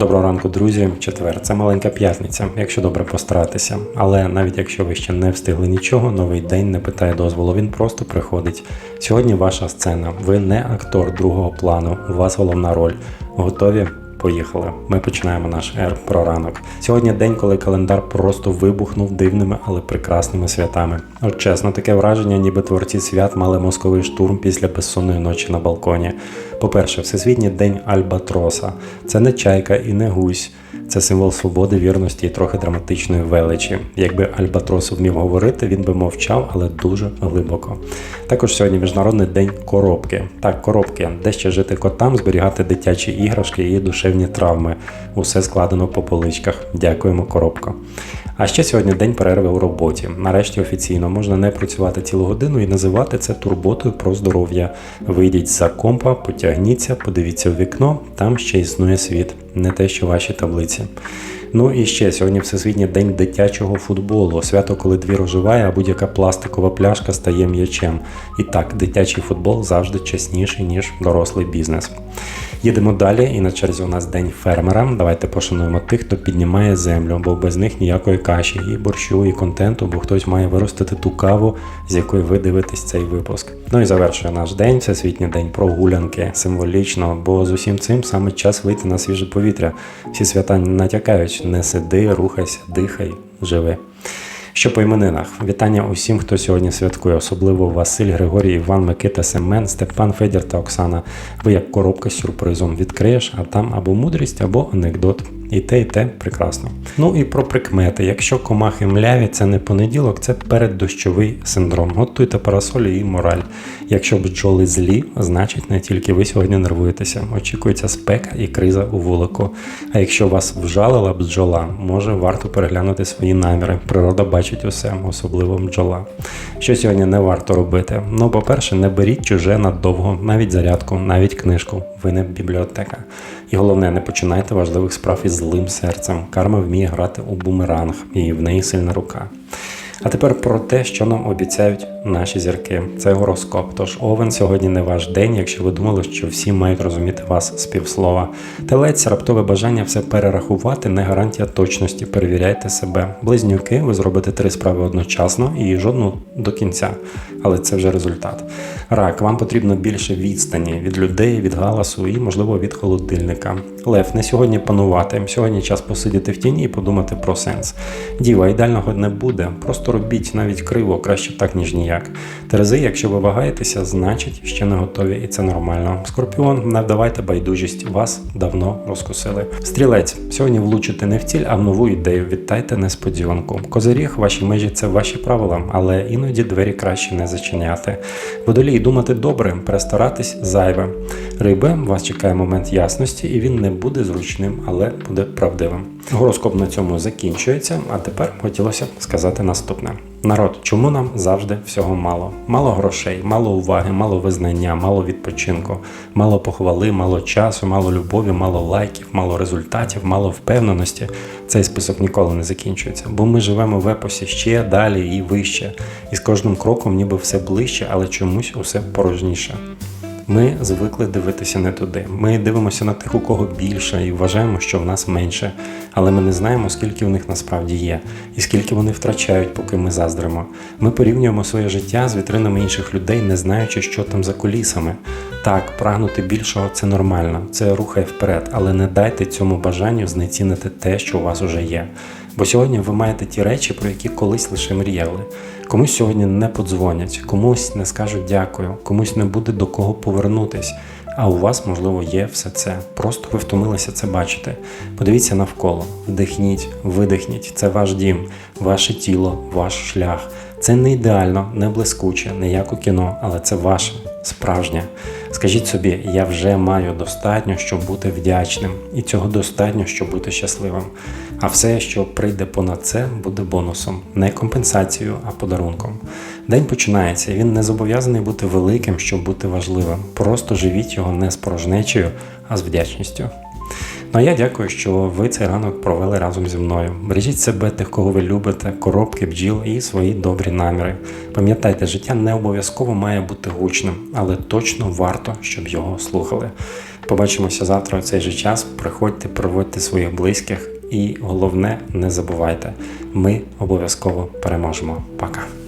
Доброго ранку, друзі. Четвер. Це маленька п'ятниця, якщо добре постаратися. Але навіть якщо ви ще не встигли нічого, новий день не питає дозволу. Він просто приходить. Сьогодні ваша сцена. Ви не актор другого плану. У вас головна роль. Готові? Поїхали. Ми починаємо наш ер про ранок. Сьогодні день, коли календар просто вибухнув дивними, але прекрасними святами. От чесно, таке враження, ніби творці свят мали мозковий штурм після безсонної ночі на балконі. По-перше, Всесвітній день Альбатроса. Це не чайка і не гусь. Це символ свободи, вірності і трохи драматичної величі. Якби Альбатрос вмів говорити, він би мовчав, але дуже глибоко. Також сьогодні міжнародний день коробки. Так, коробки, де ще жити котам, зберігати дитячі іграшки і душевні травми. Усе складено по поличках. Дякуємо, коробка. А ще сьогодні день перерви у роботі. Нарешті офіційно можна не працювати цілу годину і називати це турботою про здоров'я. Вийдіть за компа, потягніться, подивіться в вікно, там ще існує світ, не те, що ваші таблиці. Ну і ще сьогодні Всесвітній день дитячого футболу. Свято, коли двір оживає, а будь-яка пластикова пляшка стає м'ячем. І так, дитячий футбол завжди чесніший, ніж дорослий бізнес. Їдемо далі, і на черзі у нас день фермера. Давайте пошануємо тих, хто піднімає землю, бо без них ніякої каші, і борщу, і контенту, бо хтось має виростити ту каву, з якої ви дивитесь цей випуск. Ну і завершує наш день, всесвітній день прогулянки, символічно, бо з усім цим саме час вийти на свіже повітря. Всі свята натякають, не сиди, рухайся, дихай, живи. Що по іменинах? Вітання усім, хто сьогодні святкує, особливо Василь, Григорій, Іван, Микита, Семен, Степан, Федір та Оксана. Ви як коробка з сюрпризом відкриєш, а там або мудрість, або анекдот. І те, і те прекрасно. Ну і про прикмети. Якщо комахи мляві, це не понеділок, це переддощовий синдром. Готуйте парасолі і мораль. Якщо бджоли злі, значить не тільки ви сьогодні нервуєтеся. Очікується спека і криза у вулику. А якщо вас вжалила бджола, може варто переглянути свої наміри. Природа бачить усе, особливо бджола. Що сьогодні не варто робити? Ну, по-перше, не беріть чуже надовго, навіть зарядку, навіть книжку. Ви не бібліотека. І головне, не починайте важливих справ із злим серцем. Карма вміє грати у бумеранг, і в неї сильна рука. А тепер про те, що нам обіцяють наші зірки. Це гороскоп. Тож овен сьогодні не ваш день, якщо ви думали, що всі мають розуміти вас з півслова. Телець, раптове бажання все перерахувати, не гарантія точності. Перевіряйте себе. Близнюки, ви зробите три справи одночасно і жодну до кінця. Але це вже результат. Рак, вам потрібно більше відстані від людей, від галасу і, можливо, від холодильника. Лев, не сьогодні панувати. Сьогодні час посидіти в тіні і подумати про сенс. Діва, ідеального не буде. Просто робіть навіть криво, краще так, ніж ніяк. Терези, якщо ви вагаєтеся, значить ще не готові, і це нормально. Скорпіон, не вдавайте байдужість, вас давно розкусили. Стрілець, сьогодні влучите не в ціль, а в нову ідею. Вітайте несподіванку. Козиріг, ваші межі це ваші правила, але іноді двері краще не зачиняти. Водолій, думати добре, перестаратись зайве. Риби, вас чекає момент ясності, і він не буде зручним, але буде правдивим. Гороскоп на цьому закінчується, а тепер хотілося б сказати наступне. Народ, чому нам завжди всього мало? Мало грошей, мало уваги, мало визнання, мало відпочинку, мало похвали, мало часу, мало любові, мало лайків, мало результатів, мало впевненості. Цей список ніколи не закінчується, бо ми живемо в епосі ще далі і вище. І з кожним кроком ніби все ближче, але чомусь усе порожніше. Ми звикли дивитися не туди. Ми дивимося на тих, у кого більше, і вважаємо, що в нас менше. Але ми не знаємо, скільки в них насправді є, і скільки вони втрачають, поки ми заздримо. Ми порівнюємо своє життя з вітринами інших людей, не знаючи, що там за кулісами. Так, прагнути більшого це нормально, це рухає вперед, але не дайте цьому бажанню знецінити те, що у вас уже є. Бо сьогодні ви маєте ті речі, про які колись лише мріяли. Комусь сьогодні не подзвонять, комусь не скажуть дякую, комусь не буде до кого повернутись. А у вас, можливо, є все це. Просто ви втомилися це бачити. Подивіться навколо, вдихніть, видихніть. Це ваш дім, ваше тіло, ваш шлях. Це не ідеально, не блискуче, не як у кіно, але це ваше, справжнє. Скажіть собі, я вже маю достатньо, щоб бути вдячним, і цього достатньо, щоб бути щасливим. А все, що прийде понад це, буде бонусом, не компенсацією, а подарунком. День починається, він не зобов'язаний бути великим, щоб бути важливим. Просто живіть його не з порожнечею, а з вдячністю. Ну а я дякую, що ви цей ранок провели разом зі мною. Бережіть себе, тих, кого ви любите, коробки бджіл і свої добрі наміри. Пам'ятайте, життя не обов'язково має бути гучним, але точно варто, щоб його слухали. Побачимося завтра у цей же час. Приходьте, проводьте своїх близьких, і головне, не забувайте, ми обов'язково переможемо. Пока.